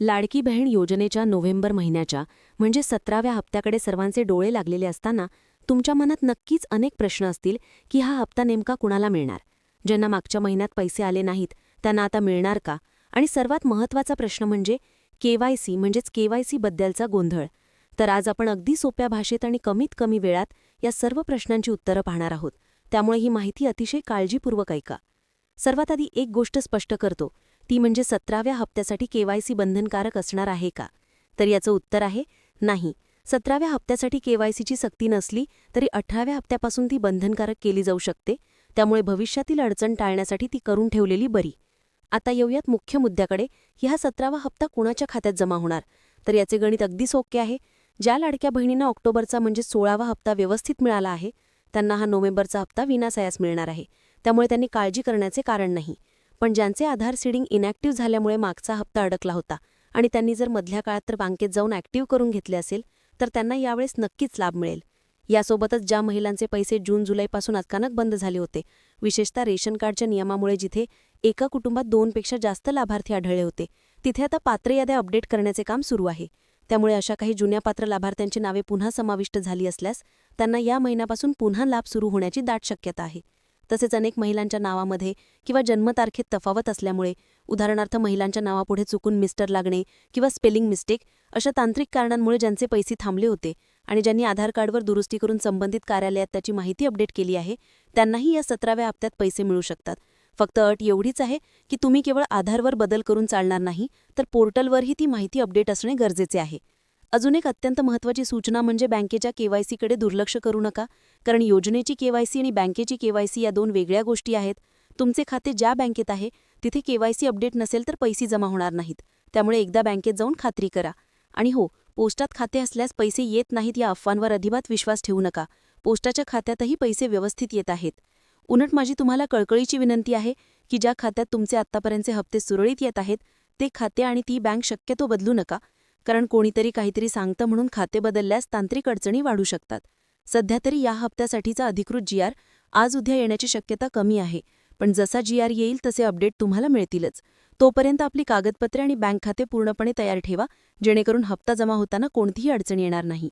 लाडकी बहीण योजनेच्या नोव्हेंबर महिन्याच्या म्हणजे सतराव्या हप्त्याकडे सर्वांचे डोळे लागलेले असताना तुमच्या मनात नक्कीच अनेक प्रश्न असतील की हा हप्ता नेमका कुणाला मिळणार? ज्यांना मागच्या महिन्यात पैसे आले नाहीत त्यांना आता मिळणार का? आणि सर्वात महत्त्वाचा प्रश्न म्हणजे केवायसी म्हणजेच केवायसी बद्दलचा गोंधळ. तर आज आपण अगदी सोप्या भाषेत आणि कमीत कमी वेळात या सर्व प्रश्नांची उत्तरं पाहणार आहोत. त्यामुळे ही माहिती अतिशय काळजीपूर्वक ऐका. सर्वात आधी एक गोष्ट स्पष्ट करतो. ती म्हणजे सतराव्या हप्त्यासाठी केवायसी बंधनकारक असणार आहे का? तर याचं उत्तर आहे नाही. सतराव्या हप्त्यासाठी केवायसीची सक्ती नसली तरी अठराव्या हप्त्यापासून ती बंधनकारक केली जाऊ शकते. त्यामुळे भविष्यातील अडचण टाळण्यासाठी ती करून ठेवलेली बरी. आता येऊयात मुख्य मुद्द्याकडे. ह्या सतरावा हप्ता कुणाच्या खात्यात जमा होणार? तर याचे गणित अगदी सोपे आहे. ज्या लाडक्या बहिणींना ऑक्टोबरचा म्हणजे सोळावा हप्ता व्यवस्थित मिळाला आहे त्यांना हा नोव्हेंबरचा हप्ता विनासायास मिळणार आहे. त्यामुळे त्यांनी काळजी करण्याचे कारण नाही. पण ज्यांचे आधार सीडिंग इनॅक्टिव्ह झाल्यामुळे मागचा हप्ता अडकला होता आणि त्यांनी जर मधल्या काळात तर बँकेत जाऊन ॲक्टिव्ह करून घेतले असेल तर त्यांना यावेळेस नक्कीच लाभ मिळेल. यासोबतच ज्या महिलांचे पैसे जून जुलैपासून अचानक बंद झाले होते विशेषतः रेशन कार्डच्या नियमामुळे जिथे एका कुटुंबात दोनपेक्षा जास्त लाभार्थी आढळले होते तिथे आता पात्र याद्या अपडेट करण्याचे काम सुरू आहे. त्यामुळे अशा काही जुन्या पात्र लाभार्थ्यांची नावे पुन्हा समाविष्ट झाली असल्यास त्यांना या महिन्यापासून पुन्हा लाभ सुरू होण्याची दाट शक्यता आहे. तसेच अनेक महिलांच्या नावामध्ये किंवा जन्मतारखेत तफावत असल्यामुळे उदाहरणार्थ महिलांच्या नावापुढे चुकून मिस्टर लागणे किंवा स्पेलिंग मिस्टेक अशा तांत्रिक कारणांमुळे ज्यांचे पैसे थांबले होते आणि ज्यांनी आधार कार्डवर दुरुस्ती करून संबंधित कार्यालयात त्याची माहिती अपडेट केली आहे त्यांनाही या सतराव्या हप्त्यात पैसे मिळू शकतात. फक्त अट एवढीच आहे की तुम्ही केवळ आधारवर बदल करून चालणार नाही तर पोर्टलवरही ती माहिती अपडेट असणे गरजेचे आहे. अजून एक अत्यंत महत्त्वाची सूचना म्हणजे बँकेच्या केवायसीकडे दुर्लक्ष करू नका कारण योजनेची केवायसी आणि बँकेची केवायसी या दोन वेगळ्या गोष्टी आहेत. तुमचे खाते ज्या बँकेत आहे तिथे केवायसी अपडेट नसेल तर पैसे जमा होणार नाहीत. त्यामुळे एकदा बँकेत जाऊन खात्री करा. आणि हो पोस्टात खाते असल्यास पैसे येत नाहीत या अफवांवर अजिबात विश्वास ठेवू नका. पोस्टाच्या खात्यातही पैसे व्यवस्थित येत आहेत. उलट माझी तुम्हाला कळकळीची विनंती आहे की ज्या खात्यात तुमचे आत्तापर्यंतचे हप्ते सुरळीत येत आहेत ते खाते आणि ती बँक शक्यतो बदलू नका. कारण कोणीतरी काहीतरी सांगतं म्हणून खाते बदलल्यास तांत्रिक अडचणी वाढू शकतात. सध्या तरी या हप्त्यासाठीचा अधिकृत जीआर आज उद्या येण्याची शक्यता कमी आहे पण जसा जीआर येईल तसे अपडेट तुम्हाला मिळतीलच. तोपर्यंत आपली कागदपत्रे आणि बँक खाते पूर्णपणे तयार ठेवा जेणेकरून हप्ता जमा होताना कोणतीही अडचण येणार नाही.